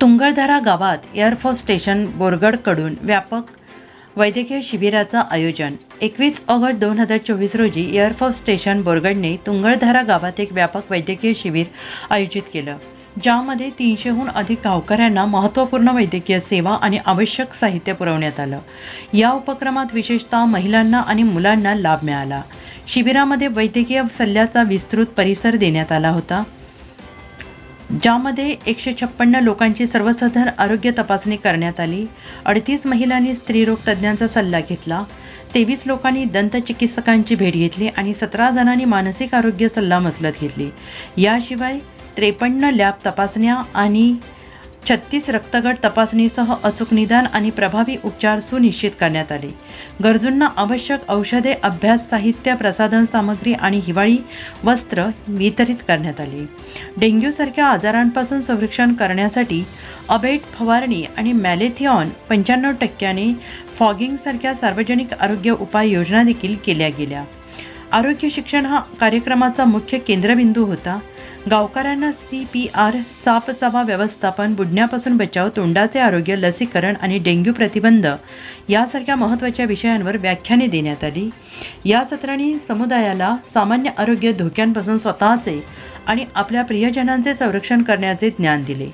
तुंगळधारा गावात air force station बोरगडकडून व्यापक वैद्यकीय शिबिराचं आयोजन. एकवीस ऑगस्ट दोन हजार चोवीस रोजी एअरफोर्स स्टेशन बोरगडने तुंगळधारा गावात एक व्यापक वैद्यकीय शिबिर आयोजित केलं ज्यामध्ये तीनशेहून अधिक गावकऱ्यांना महत्त्वपूर्ण वैद्यकीय सेवा आणि आवश्यक साहित्य पुरवण्यात आलं. या उपक्रमात विशेषतः महिलांना आणि मुलांना लाभ मिळाला. शिबिरामध्ये वैद्यकीय सल्ल्याचा विस्तृत परिसर देण्यात आला होता. ज्यामध्ये एकशे छप्पन्न लोकांची सर्वसाधारण आरोग्य तपासणी करण्यात आली. अडतीस महिलांनी स्त्रीरोग तज्ज्ञांचा सल्ला घेतला. तेवीस लोकांनी दंतचिकित्सकांची भेट घेतली आणि सतरा जणांनी मानसिक आरोग्य सल्लामसलत घेतली. याशिवाय त्रेपन्न लॅब तपासण्या आणि छत्तीस रक्तगट तपासणीसह अचूक निदान आणि प्रभावी उपचार सुनिश्चित करण्यात आले. गरजूंना आवश्यक औषधे अभ्यास साहित्य प्रसाधन सामग्री आणि हिवाळी वस्त्र वितरित करण्यात आली. डेंग्यूसारख्या आजारांपासून संरक्षण करण्यासाठी अबेट फवारणी आणि मॅलेथिऑन पंच्याण्णव टक्क्याने फॉगिंगसारख्या सार्वजनिक आरोग्य उपाययोजना देखील केल्या गेल्या. आरोग्य शिक्षण हा कार्यक्रमाचा मुख्य केंद्रबिंदू होता. गावकऱ्यांना सी पी आर सापचावा व्यवस्थापन बुडण्यापासून बचाव तोंडाचे आरोग्य लसीकरण आणि डेंग्यू प्रतिबंध यासारख्या महत्त्वाच्या विषयांवर व्याख्याने देण्यात आली. या सत्रांनी समुदायाला सामान्य आरोग्य धोक्यांपासून स्वतःचे आणि आपल्या प्रियजनांचे संरक्षण करण्याचे ज्ञान दिले.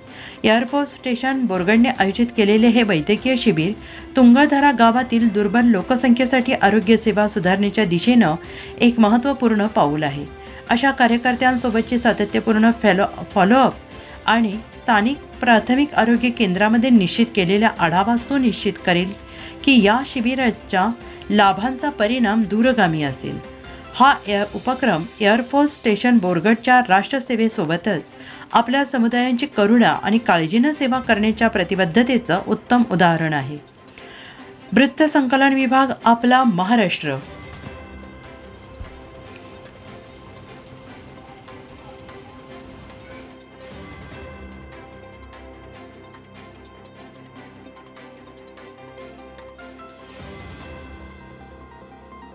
एअरफोर्स स्टेशन बोरगडने आयोजित केलेले हे वैद्यकीय शिबिर तुंगळधारा गावातील दुर्बल लोकसंख्येसाठी आरोग्यसेवा सुधारण्याच्या दिशेनं एक महत्त्वपूर्ण पाऊल आहे. अशा कार्यकर्त्यांसोबतची सातत्यपूर्ण फॅलो फॉलोअप आणि स्थानिक प्राथमिक आरोग्य केंद्रामध्ये निश्चित केलेला आढावा सुनिश्चित करेल की या शिबिराच्या लाभांचा परिणाम दूरगामी असेल. हा एअर उपक्रम एअरफोर्स स्टेशन बोरगडच्या राष्ट्रसेवेसोबतच आपल्या समुदायांची करुणा आणि काळजीनं सेवा करण्याच्या प्रतिबद्धतेचं उत्तम उदाहरण आहे. वृत्त संकलन विभाग आपला महाराष्ट्र